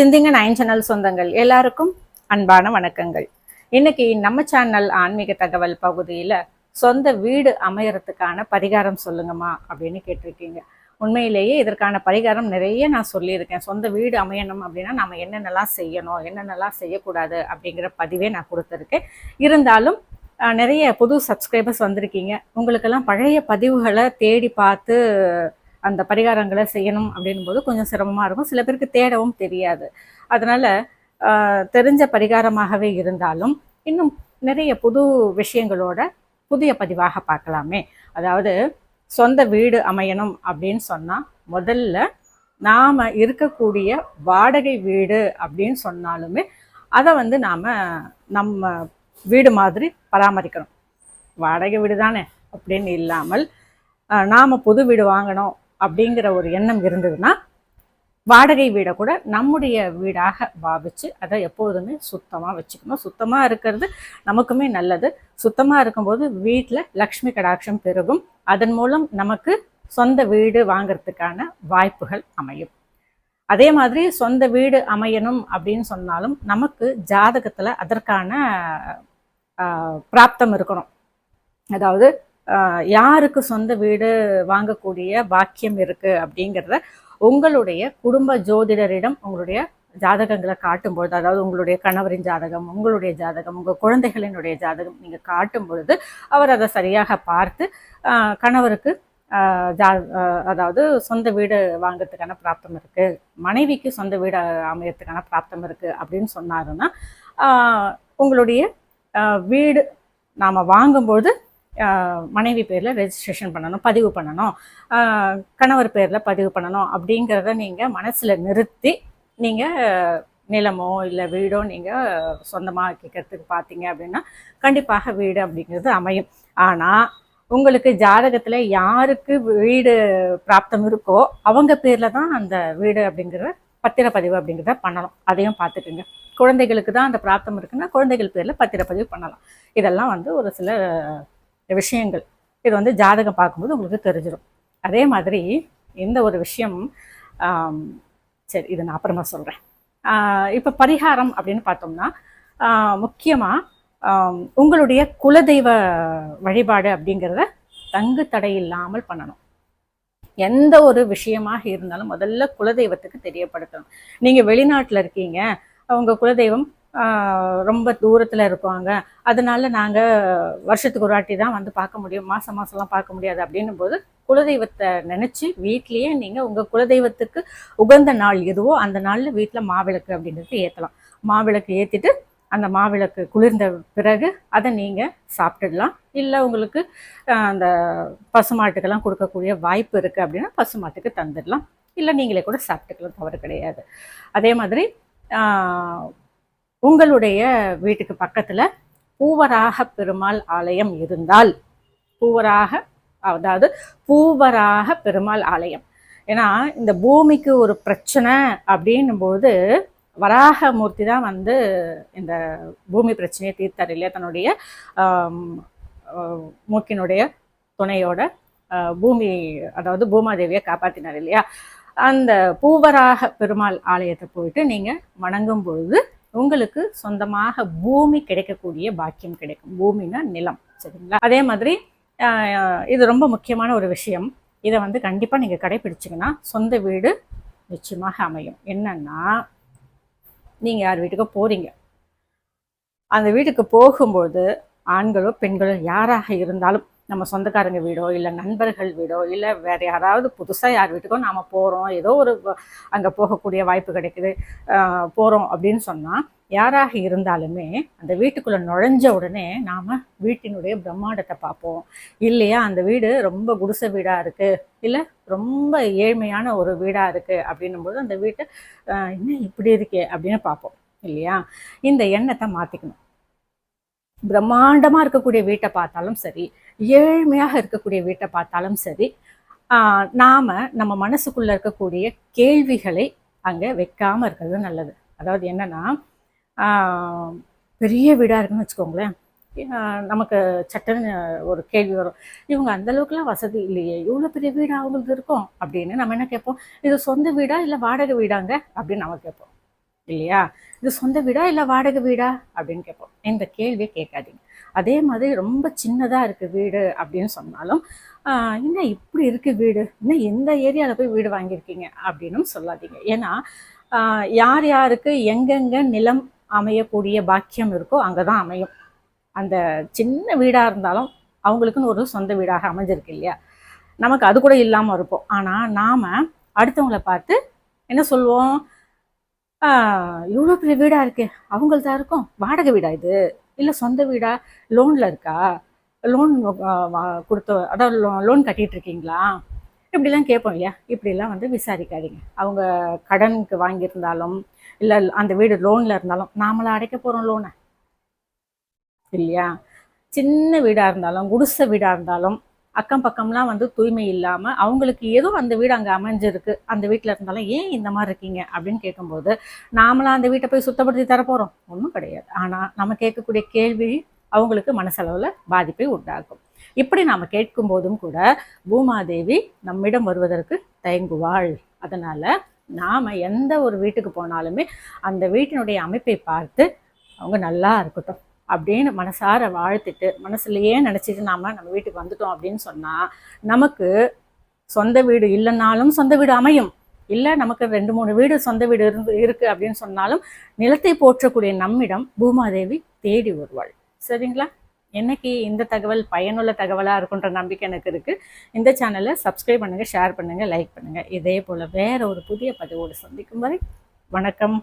சிந்திங்க nine channel சொந்தங்கள் எல்லாருக்கும் அன்பான வணக்கங்கள். இன்னைக்கு நம்ம சேனல் ஆன்மீக தகவல் பகுதியில் சொந்த வீடு அமையறதுக்கான பரிகாரம் சொல்லுங்கம்மா அப்படின்னு கேட்டிருக்கீங்க. உண்மையிலேயே இதற்கான பரிகாரம் நிறைய நான் சொல்லியிருக்கேன். சொந்த வீடு அமையணும் அப்படின்னா நம்ம என்னென்னலாம் செய்யணும் என்னென்னலாம் செய்யக்கூடாது அப்படிங்கிற பதிவே நான் கொடுத்துருக்கேன். இருந்தாலும் நிறைய புது சப்ஸ்கிரைபர்ஸ் வந்திருக்கீங்க. உங்களுக்கெல்லாம் பழைய பதிவுகளை தேடி பார்த்து அந்த பரிகாரங்களை செய்யணும் அப்படின் போது கொஞ்சம் சிரமமாக இருக்கும். சில பேருக்கு தேடவும் தெரியாது. அதனால் தெரிஞ்ச பரிகாரமாகவே இருந்தாலும் இன்னும் நிறைய புது விஷயங்களோட புதிய பதிவாக பார்க்கலாமே. அதாவது சொந்த வீடு அமையணும் அப்படின்னு சொன்னால் முதல்ல நாம் இருக்கக்கூடிய வாடகை வீடு அப்படின்னு சொன்னாலுமே அதை வந்து நாம் நம்ம வீடு மாதிரி பராமரிக்கணும். வாடகை வீடு தானே அப்படின்னு இல்லாமல் நாம் புது வீடு வாங்கணும் அப்படிங்கிற ஒரு எண்ணம் இருந்ததுன்னா வாடகை வீடை கூட நம்முடைய வீடாக பாவிச்சு அதை எப்போதுமே சுத்தமாக வச்சுக்கணும். சுத்தமாக இருக்கிறது நமக்குமே நல்லது. சுத்தமாக இருக்கும்போது வீட்டில் லக்ஷ்மி கடாட்சம் பெருகும். அதன் மூலம் நமக்கு சொந்த வீடு வாங்கிறதுக்கான வாய்ப்புகள் அமையும். அதே மாதிரி சொந்த வீடு அமையணும் அப்படின்னு சொன்னாலும் நமக்கு ஜாதகத்தில் அதற்கான பிராப்தம் இருக்கணும். அதாவது யாருக்கு சொந்த வீடு வாங்கக்கூடிய பாக்கியம் இருக்குது அப்படிங்கிறத உங்களுடைய குடும்ப ஜோதிடரிடம் உங்களுடைய ஜாதகங்களை காட்டும் பொழுது அதாவது உங்களுடைய கணவரின் ஜாதகம் உங்களுடைய ஜாதகம் உங்கள் குழந்தைகளினுடைய ஜாதகம் நீங்கள் காட்டும் பொழுது அவர் அதை சரியாக பார்த்து கணவருக்கு ஜா அதாவது சொந்த வீடு வாங்கிறதுக்கான பிராப்தம் இருக்குது மனைவிக்கு சொந்த வீடு அமையறதுக்கான பிராப்தம் இருக்குது அப்படின்னு சொன்னாருன்னா உங்களுடைய வீடு நாம் வாங்கும்போது மனைவி பேரில் ரெஜிஸ்ட்ரேஷன் பண்ணணும் பதிவு பண்ணணும். கணவர் பேரில் பதிவு பண்ணணும் அப்படிங்கிறத நீங்கள் மனசில் நிறுத்தி நீங்கள் நிலமோ இல்லை வீடோ நீங்கள் சொந்தமாக கேட்கறதுக்கு பார்த்தீங்க அப்படின்னா கண்டிப்பாக வீடு அப்படிங்கிறது அமையும். ஆனால் உங்களுக்கு ஜாதகத்தில் யாருக்கு வீடு பிராப்தம் இருக்கோ அவங்க பேரில் தான் அந்த வீடு அப்படிங்கிற பத்திரப்பதிவு அப்படிங்கிறத பண்ணணும். அதையும் பார்த்துக்குங்க குழந்தைகளுக்கு தான் அந்த பிராப்தம் இருக்குன்னா குழந்தைகள் பேரில் பத்திரப்பதிவு பண்ணலாம். இதெல்லாம் வந்து ஒரு சில விஷயங்கள். இது வந்து ஜாதகம் பார்க்கும்போது உங்களுக்கு தெரிஞ்சிடும் அதே மாதிரி இந்த ஒரு விஷயம் சரி இது நான் அப்புறமா சொல்கிறேன் இப்போ பரிகாரம் அப்படின்னு பார்த்தோம்னா முக்கியமாக உங்களுடைய குலதெய்வ வழிபாடு அப்படிங்கிறத தங்கு தடை இல்லாமல் பண்ணணும். எந்த ஒரு விஷயமாக இருந்தாலும் முதல்ல குலதெய்வத்துக்கு தெரியப்படுத்தணும். நீங்கள் வெளிநாட்டில் இருக்கீங்க உங்கள் குலதெய்வம் ரொம்ப தூரத்தில் இருப்பாங்க அதனால நாங்கள் வருஷத்துக்கு ஒரு வாட்டி தான் வந்து பார்க்க முடியும். மாதம் மாதம்லாம் பார்க்க முடியாது அப்படின்னும் போது குலதெய்வத்தை நினச்சி வீட்லேயே நீங்கள் உங்கள் குலதெய்வத்துக்கு உகந்த நாள் எதுவோ அந்த நாளில் வீட்டில் மாவிளக்கு அப்படின்றது ஏற்றலாம் மாவிளக்கு ஏற்றிட்டு அந்த மாவிளக்கு குளிர்ந்த பிறகு அதை நீங்கள் சாப்பிட்டுடலாம். இல்லை உங்களுக்கு அந்த பசுமாட்டுக்கெல்லாம் கொடுக்கக்கூடிய வாய்ப்பு இருக்குது அப்படின்னா பசுமாட்டுக்கு தந்துடலாம். இல்லை நீங்களே கூட சாப்பிட்டுக்கலாம் தவறு கிடையாது. அதே மாதிரி உங்களுடைய வீட்டுக்கு பக்கத்தில் பூவராக பெருமாள் ஆலயம் இருந்தால் பூவராக அதாவது பூவராக பெருமாள் ஆலயம். ஏன்னா இந்த பூமிக்கு ஒரு பிரச்சனை அப்படின்னும்போது வராக வராகமூர்த்தி தான் வந்து இந்த பூமி பிரச்சனையை தீர்த்தார் இல்லையா? தன்னுடைய மூக்கினுடைய துணையோட பூமி அதாவது பூமாதேவியை காப்பாற்றினார் இல்லையா? அந்த பூவராக பெருமாள் ஆலயத்தை போயிட்டு நீங்கள் வணங்கும் பொழுது உங்களுக்கு சொந்தமாக பூமி கிடைக்கக்கூடிய பாக்கியம் கிடைக்கும். பூமினா நிலம் சரிங்களா? அதே மாதிரி ஆஹ், இது ரொம்ப முக்கியமான ஒரு விஷயம். இதை வந்து கண்டிப்பாக நீங்கள் கடைப்பிடிச்சிங்கன்னா சொந்த வீடு நிச்சயமாக அமையும். என்னன்னா நீங்கள் யார் வீட்டுக்கு போகிறீங்க அந்த வீட்டுக்கு போகும்போது ஆண்களோ பெண்களோ யாராக இருந்தாலும் நம்ம சொந்தக்காரங்க வீடோ இல்லை நண்பர்கள் வீடோ இல்லை வேறு யாராவது புதுசாக யார் வீட்டுக்கோ நாம் போகிறோம் ஏதோ ஒரு அங்கே போகக்கூடிய வாய்ப்பு கிடைக்குது. போகிறோம் அப்படின்னு சொன்னால் யாராக இருந்தாலுமே அந்த வீட்டுக்குள்ளே நுழைஞ்ச உடனே நாம் வீட்டினுடைய பிரம்மாண்டத்தை பார்ப்போம். இல்லையா அந்த வீடு ரொம்ப குடிசை வீடாக இருக்குது இல்லை ரொம்ப ஏழ்மையான ஒரு வீடாக இருக்குது அப்படின்னும் போது அந்த வீட்டை இன்னும் இப்படி இருக்கே? அப்படின்னு பார்ப்போம். இல்லையா? இந்த எண்ணத்தை மாற்றிக்கணும் பிரம்மாண்டமாக இருக்கக்கூடிய வீட்டை பார்த்தாலும் சரி ஏழ்மையாக இருக்கக்கூடிய வீட்டை பார்த்தாலும் சரி நாம் நம்ம மனசுக்குள்ளே இருக்கக்கூடிய கேள்விகளை அங்கே வைக்காமல் இருக்கிறது நல்லது. அதாவது என்னன்னா பெரிய வீடாக இருக்குன்னு வச்சுக்கோங்களேன். நமக்கு சட்டன்னு ஒரு கேள்வி வரும். இவங்க அந்தளவுக்குலாம் வசதி இல்லையே இவ்வளோ பெரிய வீடு அவங்களுக்கு இருக்கும் அப்படின்னு நம்ம என்ன கேட்போம்? இது சொந்த வீடா இல்லை வாடகை வீடாங்க அப்படின்னு நம்ம கேட்போம். இல்லையா? இது சொந்த வீடா இல்லை வாடகை வீடா? அப்படின்னு கேட்போம். இந்த கேள்வியை கேட்காதீங்க. அதே மாதிரி ரொம்ப சின்னதாக இருக்குது வீடு அப்படின்னு சொன்னாலும் ஆஹ், என்ன இப்படி இருக்குது வீடு? இன்னும் எந்த ஏரியாவில் போய் வீடு வாங்கியிருக்கீங்க? அப்படின்னும் சொல்லாதீங்க. ஏன்னா ஆஹ், யார் யாருக்கு எங்கெங்க நிலம் அமையக்கூடிய பாக்கியம் இருக்கோ அங்கே தான் அமையும். அந்த சின்ன வீடாக இருந்தாலும் அவங்களுக்குன்னு ஒரு சொந்த வீடாக அமைஞ்சிருக்கு இல்லையா? நமக்கு அது கூட இல்லாமல் இருப்போம் ஆனால் நாம் அடுத்தவங்களை பார்த்து என்ன சொல்லுவோம் இவ்வளோ பெரிய வீடாக இருக்கு. அவங்கள்தான் இருக்கும். வாடகை வீடா இது? இல்லை சொந்த வீடா? லோனில் இருக்கா? லோன் கொடுத்து அதாவது லோன் கட்டிட்டு இருக்கீங்களா? இப்படிலாம் கேட்போம் இல்லையா? இப்படிலாம் வந்து விசாரிக்காதீங்க. அவங்க கடனுக்கு வாங்கியிருந்தாலும் இல்லை அந்த வீடு லோனில் இருந்தாலும் நாமளா அடைக்க போகிறோம் லோனை. இல்லையா? சின்ன வீடாக இருந்தாலும் குடிசை வீடாக இருந்தாலும் அக்கம் பக்கம்லாம் வந்து தூய்மை இல்லாமல் அவங்களுக்கு ஏதோ அந்த வீடு அங்கே அமைஞ்சிருக்கு. அந்த வீட்டில் இருந்தாலும் ஏன் இந்த மாதிரி இருக்கீங்க? அப்படின்னு கேட்கும்போது நாமளாம் அந்த வீட்டை போய் சுத்தப்படுத்தி தரப்போகிறோம் ஒன்றும் கிடையாது. ஆனால் நம்ம கேட்கக்கூடிய கேள்வி அவங்களுக்கு மனசளவில் பாதிப்பை உண்டாக்கும். இப்படி நாம் கேட்கும் போதும் கூட பூமாதேவி நம்மிடம் வருவதற்கு தயங்குவாள். அதனால் நாம் எந்த ஒரு வீட்டுக்கு போனாலுமே அந்த வீட்டினுடைய அமைப்பை பார்த்து அவங்க நல்லா இருக்கட்டும். அப்படின்னு மனசார வாழ்த்துட்டு மனசுலயே நினச்சிட்டு நாம் நம்ம வீட்டுக்கு வந்துட்டோம் அப்படின்னு சொன்னால் நமக்கு சொந்த வீடு இல்லைன்னாலும் சொந்த வீடு அமையும். இல்லை நமக்கு ரெண்டு மூணு வீடு சொந்த வீடு இருந்து இருக்குது அப்படின்னு சொன்னாலும் நிலத்தை போற்றக்கூடிய நம்மிடம் பூமாதேவி தேடி வருவாள். சரிங்களா? என்னைக்கு இந்த தகவல் பயனுள்ள தகவலாக இருக்குன்ற நம்பிக்கை எனக்கு இருக்குது இந்த சேனலை சப்ஸ்கிரைப் பண்ணுங்கள் ஷேர் பண்ணுங்கள் லைக் பண்ணுங்கள் இதே போல் வேறு ஒரு புதிய பதிவோடு சந்திக்கும் வரை வணக்கம்.